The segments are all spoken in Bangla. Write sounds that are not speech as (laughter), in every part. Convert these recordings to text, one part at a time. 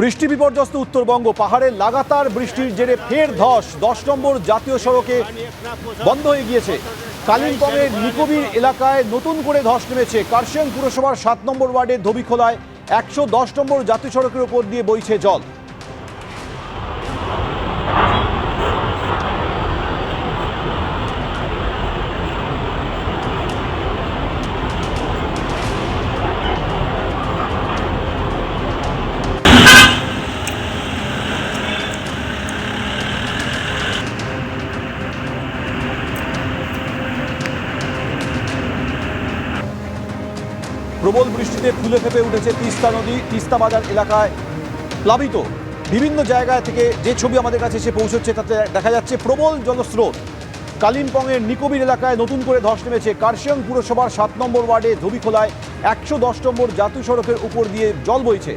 বৃষ্টি বিপর্যস্ত উত্তরবঙ্গ, পাহাড়ে লাগাতার বৃষ্টির জেরে ফের ধস, দশ নম্বর জাতীয় সড়কে বন্ধ হয়ে গিয়েছে। কালিম্পংয়ের নিকোবির এলাকায় নতুন করে ধস নেমেছে। কার্শিয়াং পুরসভার সাত নম্বর ওয়ার্ডের ধবিখোলায় একশো দশ নম্বর জাতীয় সড়কের উপর দিয়ে বইছে জল। প্রবল বৃষ্টিতে ফুলে ফেপে উঠেছে তিস্তা নদী। তিস্তা বাজার এলাকায় প্লাবিত। বিভিন্ন জায়গায় থেকে যে ছবি আমাদের কাছে এসে পৌঁছচ্ছে, তাতে দেখা যাচ্ছে প্রবল জলস্রোত। কালিম্পংয়ের নিকোবির এলাকায় নতুন করে ধস নেমেছে। কার্শিয়াং পুরসভার সাত নম্বর ওয়ার্ডে ধবিখোলায় একশো দশ নম্বর জাতীয় সড়কের উপর দিয়ে জল বইছে।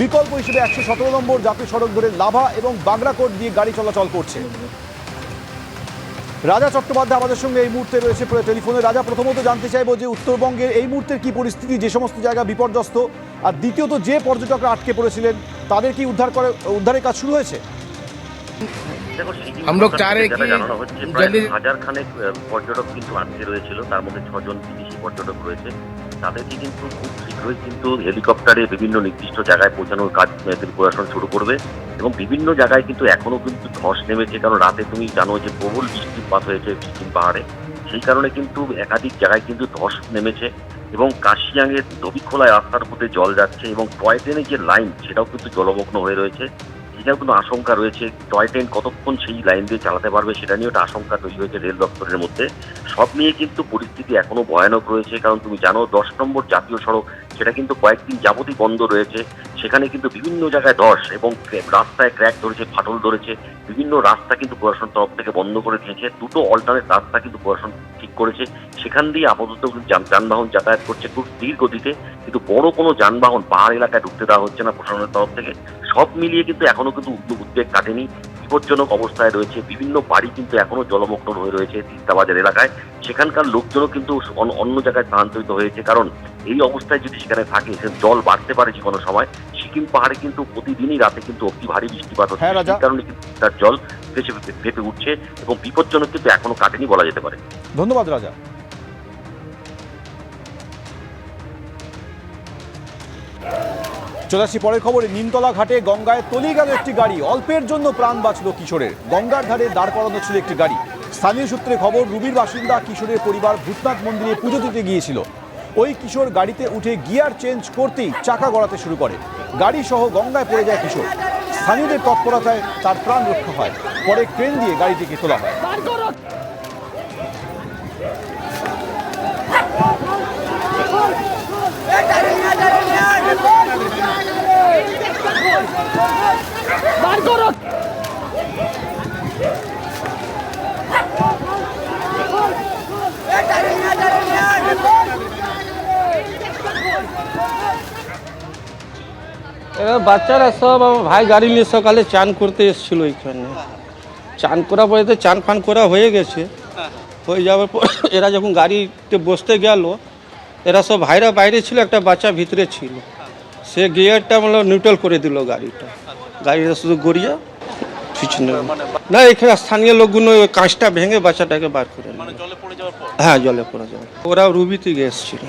বিকল্প হিসেবে একশো সতেরো নম্বর জাতীয় সড়ক ধরে লাভা এবং বাগরাকোট দিয়ে গাড়ি চলাচল করছে। রাজা চট্টোপাধ্যায় আমাদের সঙ্গে এই মুহূর্তে রয়েছে পুরো টেলিফোনে রাজা প্রথমত জানতে চাইবো যে উত্তরবঙ্গের এই মুহূর্তের কি পরিস্থিতি যে সমস্ত জায়গা বিপর্যস্ত আর দ্বিতীয়ত যে পর্যটকরা আটকে পড়েছিলেন তাদের কি উদ্ধার করে উদ্ধারের কাজ শুরু হয়েছে দেখো সিকিম हम लोग সরকার चाह रहे থেকে कि যেটা জানানো হচ্ছে প্রায় जल्दी হাজার খানেক আহ, পর্যটক কিন্তু আটকে রয়েছিল তার মধ্যে ছজন বিদেশি পর্যটক রয়েছে তাদেরকে কিন্তু খুব শীঘ্রই কিন্তু হেলিকপ্টারে বিভিন্ন নির্দিষ্ট জায়গায় পৌঁছানোর কাজ মেয়েদের প্রশাসন শুরু করবে এবং বিভিন্ন জায়গায় কিন্তু এখনও কিন্তু ধস নেমেছে, কারণ রাতে তুমি জানো যে প্রবল বৃষ্টিপাত হয়েছে সিকিম পাহাড়ে। সেই কারণে কিন্তু একাধিক জায়গায় কিন্তু ধস নেমেছে এবং কাশিয়াংয়ের দবিখোলায় রাস্তার মধ্যে জল যাচ্ছে এবং টয় ট্রেনের যে লাইন, সেটাও কিন্তু জলমগ্ন হয়ে রয়েছে। সেটাও কিন্তু আশঙ্কা রয়েছে টয় ট্রেন কতক্ষণ সেই লাইন দিয়ে চালাতে পারবে সেটা নিয়ে একটা আশঙ্কা তৈরি হয়েছে রেল দপ্তরের মধ্যে। সব নিয়ে কিন্তু পরিস্থিতি এখনও ভয়ানক রয়েছে, কারণ তুমি জানো দশ নম্বর জাতীয় সড়ক সেটা কিন্তু কয়েকদিন যাবতই বন্ধ রয়েছে। সেখানে কিন্তু বিভিন্ন জায়গায় ধস এবং রাস্তায় ক্র্যাক ধরেছে, ফাটল ধরেছে, বিভিন্ন রাস্তা কিন্তু প্রশাসন তরফ থেকে বন্ধ করে দিয়েছে। দুটো অল্টারনেট রাস্তা কিন্তু প্রশাসন ঠিক করেছে। সেখান দিয়ে আপাতত যানবাহন যাতায়াত করছে খুব ধীর গতিতে। কিন্তু বড় কোনো যানবাহন পাহাড় এলাকায় ঢুকতে দেওয়া হচ্ছে না প্রশাসনের তরফ থেকে। সব মিলিয়ে কিন্তু এখনও কিন্তু উদ্বেগ কাটেনি। বিপজ্জনক অবস্থায় রয়েছে। বিভিন্ন বাড়ি কিন্তু এখনও জলমগ্ন হয়ে রয়েছে তিস্তাবাজার এলাকায়। সেখানকার লোকজনও কিন্তু অন্য জায়গায় স্থানান্তরিত হয়েছে। কারণ এই অবস্থায় যদি সেখানে থাকে সে জল বাড়তে পারে যে কোনো সময় সিকিম পাহাড়ে কিন্তু প্রতিদিনই রাতে কিন্তু অতি ভারী বৃষ্টিপাত হচ্ছে। হ্যাঁ, কারণে কিন্তু তার জল ভেসে ফেপে উঠছে এবং বিপজ্জনক কিন্তু এখনও কাটেনি বলা যেতে পারে। ধন্যবাদ রাজা। চলে আসছি পরের খবরে। নিমতলা ঘাটে গঙ্গায় তলিয়ে গেল একটি গাড়ি। অল্পের জন্য প্রাণ বাঁচল কিশোরের। গঙ্গার ধারে দাঁড় করানো ছিল একটি গাড়ি। স্থানীয় সূত্রে খবর রুবির বাসিন্দা কিশোরের পরিবার ভূতনাথ মন্দিরে পুজো দিতে গিয়েছিল। ওই কিশোর গাড়িতে উঠে গিয়ার চেঞ্জ করতেই চাকা গড়াতে শুরু করে। গাড়ি সহ গঙ্গায় পড়ে যায় কিশোর। স্থানীয়দের তৎপরতায় তার প্রাণ রক্ষা হয়। পরে ক্রেন দিয়ে গাড়িটিকে তোলা হয়। বাচ্চারা সব আমার ভাই গাড়ি নিয়ে সকালে চান করতে এসেছিল এখানে চান করা পরে তো চান ফান করা হয়ে গেছে। হয়ে যাওয়ার পর (coughs) এরা যখন গাড়িতে বসতে গেল এরা সব ভাইরা বাইরে ছিল একটা বাচ্চা ভিতরে ছিল। সে গিয়ারটা মানে নিউট্রাল করে দিল গাড়িটা। গাড়িটা শুধু গড়িয়া পিছনে না এখানে স্থানীয় লোকগুলো ওই কাঁচটা ভেঙে বাচ্চাটাকে বার করে নিল। হ্যাঁ জলে পড়ে যাবে ওরা রুবিতে গিয়ে এসেছিল।